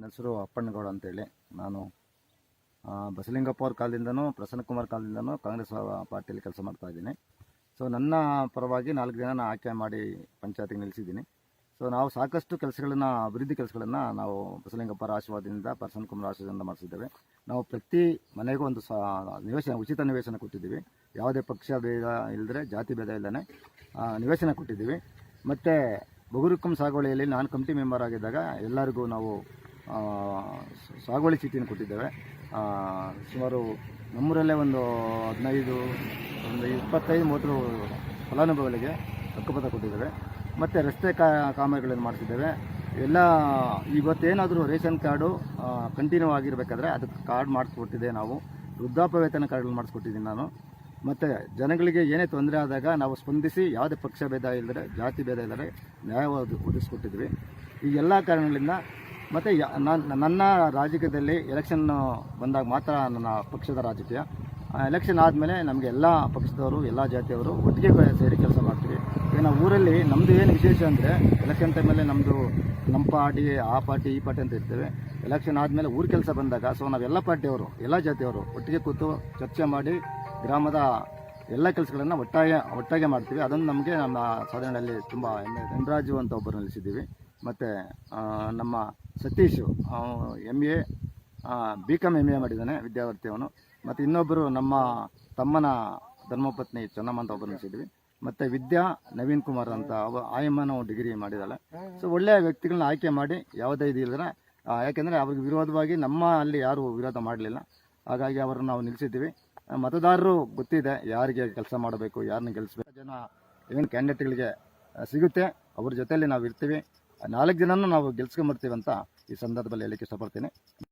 ನನ್ನ ಹೆಸರು ಅಪ್ಪಣ್ಣಗೌಡ ಅಂತೇಳಿ ನಾನು ಬಸಲಿಂಗಪ್ಪ ಅವ್ರ ಕಾಲದಿಂದನೂ ಪ್ರಸನ್ನ ಕುಮಾರ್ ಕಾಲದಿಂದನೂ ಕಾಂಗ್ರೆಸ್ ಪಾರ್ಟಿಯಲ್ಲಿ ಕೆಲಸ ಮಾಡ್ತಾ ಇದ್ದೀನಿ. ಸೊ ನನ್ನ ಪರವಾಗಿ ನಾಲ್ಕು ನಾನು ಆಯ್ಕೆ ಮಾಡಿ ಪಂಚಾಯತಿಗೆ ನಿಲ್ಲಿಸಿದ್ದೀನಿ. ಸೊ ನಾವು ಸಾಕಷ್ಟು ಕೆಲಸಗಳನ್ನು, ಅಭಿವೃದ್ಧಿ ಕೆಲಸಗಳನ್ನು ನಾವು ಬಸಲಿಂಗಪ್ಪರ ಆಶೀರ್ವಾದದಿಂದ ಪ್ರಸನ್ನ ಕುಮಾರ್ ಆಶೀರ್ವಾದದಿಂದ ಮಾಡಿಸಿದ್ದೇವೆ. ನಾವು ಪ್ರತಿ ಮನೆಗೂ ಒಂದು ಸ, ನಿವೇಶನ, ಉಚಿತ ನಿವೇಶನ ಕೊಟ್ಟಿದ್ದೀವಿ. ಯಾವುದೇ ಪಕ್ಷ ಭೇದ ಇಲ್ಲದೆ ಜಾತಿ ಭೇದ ಇಲ್ಲದೇ ನಿವೇಶನ ಕೊಟ್ಟಿದ್ದೀವಿ. ಮತ್ತು ಬಗುರುಕಂ ಸಾಗುವಳಿಯಲ್ಲಿ ನಾನು ಕಮಿಟಿ ಮೆಂಬರ್ ಆಗಿದ್ದಾಗ ಎಲ್ಲರಿಗೂ ನಾವು ಸಾಗುವಳಿ ಚೀಟಿಯನ್ನು ಕೊಟ್ಟಿದ್ದೇವೆ. ಸುಮಾರು ನಮ್ಮೂರಲ್ಲೇ ಒಂದು ಹದಿನೈದು, ಒಂದು ಇಪ್ಪತ್ತೈದು, ಮೂವತ್ತು ಫಲಾನುಭವಿಗಳಿಗೆ ಹಕ್ಕುಪತ್ರ ಕೊಟ್ಟಿದ್ದೇವೆ. ಮತ್ತು ರಸ್ತೆ ಕಾಮಗಾರಿಗಳನ್ನು ಮಾಡ್ತಿದ್ದೇವೆ. ಎಲ್ಲ ಇವತ್ತೇನಾದರೂ ರೇಷನ್ ಕಾರ್ಡು ಕಂಟಿನ್ಯೂ ಆಗಿರಬೇಕಾದ್ರೆ ಅದಕ್ಕೆ ಕಾರ್ಡ್ ಮಾಡಿಸ್ಕೊಟ್ಟಿದ್ದೆ ನಾವು. ವೃದ್ಧಾಪ್ಯ ವೇತನ ಕಾರ್ಡ್ಗಳು ಮಾಡಿಸ್ಕೊಟ್ಟಿದ್ದೀನಿ ನಾನು. ಮತ್ತು ಜನಗಳಿಗೆ ಏನೇ ತೊಂದರೆ ಆದಾಗ ನಾವು ಸ್ಪಂದಿಸಿ ಯಾವುದೇ ಪಕ್ಷ ಭೇದ ಇಲ್ಲದೆ, ಜಾತಿ ಭೇದ ಇಲ್ಲದೆ ನ್ಯಾಯ ಒದ- ಒದಗಿಸ್ಕೊಟ್ಟಿದ್ವಿ. ಈ ಎಲ್ಲ ಕಾರಣಗಳಿಂದ ಮತ್ತು ನನ್ನ ರಾಜಕೀಯದಲ್ಲಿ ಎಲೆಕ್ಷನ್ ಬಂದಾಗ ಮಾತ್ರ ನನ್ನ ಪಕ್ಷದ ರಾಜಕೀಯ. ಎಲೆಕ್ಷನ್ ಆದಮೇಲೆ ನಮಗೆ ಎಲ್ಲ ಪಕ್ಷದವರು, ಎಲ್ಲ ಜಾತಿಯವರು ಒಟ್ಟಿಗೆ ಸೇರಿ ಕೆಲಸ ಮಾಡ್ತೀವಿ. ಈಗ ನಾವು ಊರಲ್ಲಿ ನಮ್ಮದು ಏನು ವಿಶೇಷ ಅಂದರೆ ಎಲೆಕ್ಷನ್ ಟೈಮಲ್ಲಿ ನಮ್ಮದು ನಮ್ಮ ಪಾರ್ಟಿ, ಆ ಪಾರ್ಟಿ, ಈ ಪಾರ್ಟಿ ಅಂತ ಇರ್ತೇವೆ. ಎಲೆಕ್ಷನ್ ಆದಮೇಲೆ ಊರು ಕೆಲಸ ಬಂದಾಗ ಸೊ ನಾವೆಲ್ಲ ಪಾರ್ಟಿಯವರು, ಎಲ್ಲ ಜಾತಿಯವರು ಒಟ್ಟಿಗೆ ಕೂತು ಚರ್ಚೆ ಮಾಡಿ ಗ್ರಾಮದ ಎಲ್ಲ ಕೆಲಸಗಳನ್ನು ಒಟ್ಟಾಗಿ, ಒಟ್ಟಾಗೆ ಮಾಡ್ತೀವಿ. ಅದನ್ನು ನಮಗೆ ನಮ್ಮ ಸಾಧನೆಯಲ್ಲಿ ತುಂಬ ಹೆಮ್ಮೆ. ಧನರಾಜು ಅಂತ ಒಬ್ಬರು ನಿಲ್ಲಿಸಿದ್ದೀವಿ ಮತ್ತು ನಮ್ಮ Satish M A B com M A ಮಾಡಿದ್ದಾನೆ ವಿದ್ಯಾರ್ಥಿ ಅವನು. ಮತ್ತು ಇನ್ನೊಬ್ಬರು ನಮ್ಮ ತಮ್ಮನ ಧರ್ಮಪತ್ನಿ ಚೆನ್ನಮ್ಮ ಅಂತ ಒಬ್ಬರು ನಿಲ್ಲಿಸಿದ್ವಿ ಮತ್ತು ವಿದ್ಯಾ ನವೀನ್ ಕುಮಾರ್ ಅಂತ ಅವ ಆಯಮ್ಮನ ಡಿಗ್ರಿ ಮಾಡಿದ್ದಾಳೆ. ಸೊ ಒಳ್ಳೆಯ ವ್ಯಕ್ತಿಗಳನ್ನ ಆಯ್ಕೆ ಮಾಡಿ ಯಾವುದೇ ಇದು ಇಲ್ಲದ್ರೆ ಆ, ಯಾಕೆಂದರೆ ಅವ್ರಿಗೆ ವಿರೋಧವಾಗಿ ನಮ್ಮ ಅಲ್ಲಿ ಯಾರೂ ವಿರೋಧ ಮಾಡಲಿಲ್ಲ. ಹಾಗಾಗಿ ಅವರನ್ನು ನಾವು ನಿಲ್ಲಿಸಿದ್ದೀವಿ. ಮತದಾರರು ಗೊತ್ತಿದೆ ಯಾರಿಗೆ ಕೆಲಸ ಮಾಡಬೇಕು ಯಾರನ್ನ ಗೆಲ್ಲಿಸ್ಬೇಕು. ಜನ ಏನು ಕ್ಯಾಂಡಿಡೇಟ್ಗಳಿಗೆ ಸಿಗುತ್ತೆ ಅವ್ರ ಜೊತೆಯಲ್ಲಿ ನಾವು ಇರ್ತೀವಿ ನಾಲ್ಕು ಜನನೂ ನಾವು ಗೆಲ್ಸ್ಕೊಂಬರ್ತೀವಿ ಅಂತ ಈ ಸಂದರ್ಭದಲ್ಲಿ ಹೇಳಕ್ಕೆ ಇಷ್ಟಪಡ್ತೀನಿ.